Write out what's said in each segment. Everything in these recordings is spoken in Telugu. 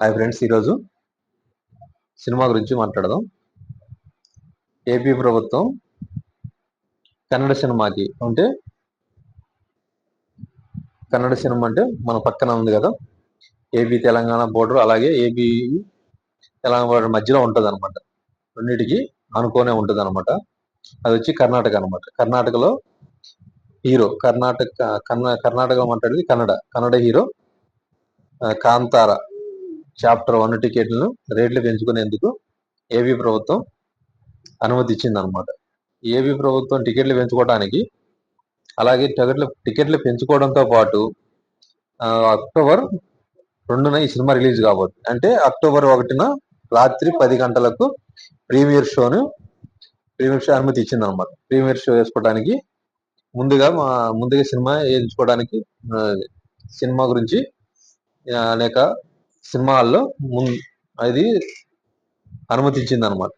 హాయ్ ఫ్రెండ్స్ ఈరోజు సినిమా గురించి మాట్లాడదాం. ఏపీ ప్రభుత్వం కన్నడ సినిమాకి అంటే కన్నడ సినిమా అంటే మన పక్కన ఉంది కదా. ఏపీ తెలంగాణ బోర్డర్ అలాగే ఏపీ తెలంగాణ బోర్డర్ మధ్యలో ఉంటుంది అనమాట రెండింటికి అనుకోనే ఉంటుంది అనమాట అది వచ్చి కర్ణాటక అనమాట కర్ణాటకలో హీరో కర్ణాటక కర్ణా కర్ణాటక మాట్లాడేది Kannada. Kannada hero Kantara. Chapter one టికెట్లను రేట్లు పెంచుకునేందుకు ఏపీ ప్రభుత్వం అనుమతి ఇచ్చిందనమాట ఏపీ ప్రభుత్వం టికెట్లు పెంచుకోవడానికి అలాగే టికెట్లు టికెట్లు పెంచుకోవడంతో పాటు అక్టోబర్ రెండున ఈ సినిమా రిలీజ్ కాబట్టి అంటే అక్టోబర్ ఒకటిన రాత్రి పది గంటలకు ప్రీమియర్ షోను ప్రీమియర్ షో అనుమతి ఇచ్చింది అనమాట ప్రీమియర్ షో వేసుకోవడానికి ముందుగా మా ముందుగా సినిమా వేయించుకోవడానికి సినిమా గురించి అనేక సినిమాల్లో అది అనుమతించింది అనమాట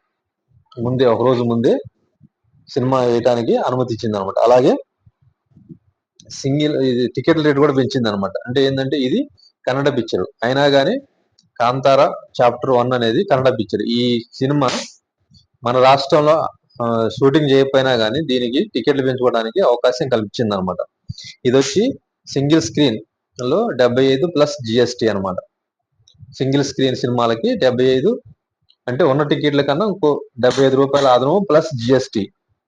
ముందే ఒక రోజు ముందే సినిమా వేయటానికి అనుమతించింది అనమాట అలాగే సింగిల్ ఇది టికెట్ రేట్ కూడా పెంచింది అనమాట అంటే ఏంటంటే ఇది కన్నడ పిక్చర్. అయినా కానీ కాంతార చాప్టర్ వన్ అనేది కన్నడ పిక్చర్. ఈ సినిమా మన రాష్ట్రంలో షూటింగ్ చేయకపోయినా కానీ దీనికి టికెట్లు పెంచుకోవడానికి అవకాశం కల్పించింది అనమాట ఇది వచ్చి సింగిల్ స్క్రీన్లో డెబ్బై ఐదు ప్లస్ జిఎస్టి అనమాట. సింగిల్ స్క్రీన్ సినిమాలకి డెబ్బై ఐదు అంటే ఉన్న టికెట్ల కన్నా ఇంకో డెబ్బై ఐదు రూపాయల అదనము ప్లస్ జిఎస్టి.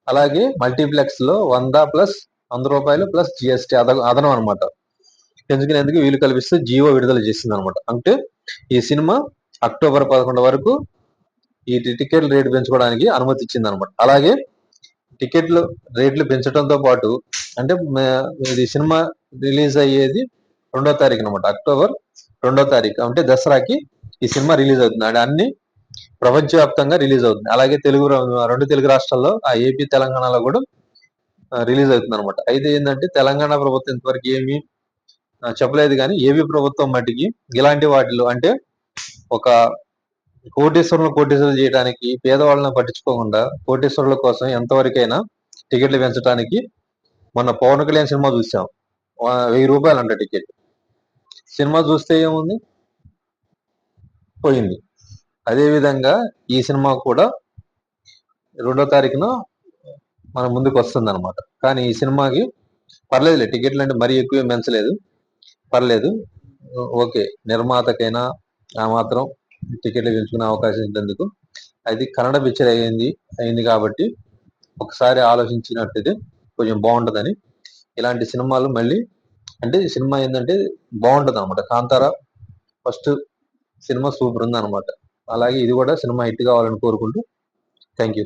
అలాగే మల్టీప్లెక్స్లో వంద ప్లస్ వంద రూపాయలు ప్లస్ జిఎస్టి అద అదనం అనమాట ఎందుకు వీలు కల్పిస్తూ జియో విడుదల చేసింది అనమాట అంటే ఈ సినిమా అక్టోబర్ పదకొండు వరకు ఈ టికెట్ రేటు పెంచుకోవడానికి అనుమతి ఇచ్చింది అనమాట అలాగే టికెట్లు రేట్లు పెంచడంతో పాటు అంటే ఇది సినిమా రిలీజ్ అయ్యేది రెండో తారీఖు అనమాట అక్టోబర్ రెండో తారీఖు అంటే దసరాకి ఈ సినిమా రిలీజ్ అవుతుంది. అంటే అన్ని ప్రపంచవ్యాప్తంగా రిలీజ్ అవుతుంది. అలాగే తెలుగు రెండు తెలుగు రాష్ట్రాల్లో ఆ ఏపీ తెలంగాణలో కూడా రిలీజ్ అవుతుంది అనమాట అయితే ఏంటంటే తెలంగాణ ప్రభుత్వం ఇంతవరకు ఏమి చెప్పలేదు కానీ ఏపీ ప్రభుత్వం మట్టికి ఇలాంటి వాటిలో అంటే ఒక కోటేశ్వరులు కోటేశ్వరులు చేయడానికి పేదవాళ్ళని పట్టించుకోకుండా కోటేశ్వరుల కోసం ఎంతవరకైనా టికెట్లు పెంచడానికి మొన్న పవన్ కళ్యాణ్ సినిమా చూసాం. వెయ్యి రూపాయలు అంట టికెట్. సినిమా చూస్తే ఏముంది? పోయింది. అదేవిధంగా ఈ సినిమా కూడా రెండో తారీఖున మన ముందుకు వస్తుంది అనమాట కానీ ఈ సినిమాకి పర్లేదులే టికెట్లు అంటే మరీ ఎక్కువ పెంచలేదు. పర్లేదు. ఓకే నిర్మాతకైనా ఆ మాత్రం టికెట్లు పెంచుకునే అవకాశం ఇద్దందుకు అది కన్నడ పిక్చర్ అయ్యింది అయింది కాబట్టి ఒకసారి ఆలోచించినట్టయితే కొంచెం బాగుంటుందని ఇలాంటి సినిమాలు మళ్ళీ అంటే సినిమా ఏంటంటే బాగుంటుంది అనమాట కాంతార ఫస్ట్ సినిమా సూపర్ ఉంది అనమాట అలాగే ఇది కూడా సినిమా హిట్ కావాలని కోరుకుంటూ థ్యాంక్ యూ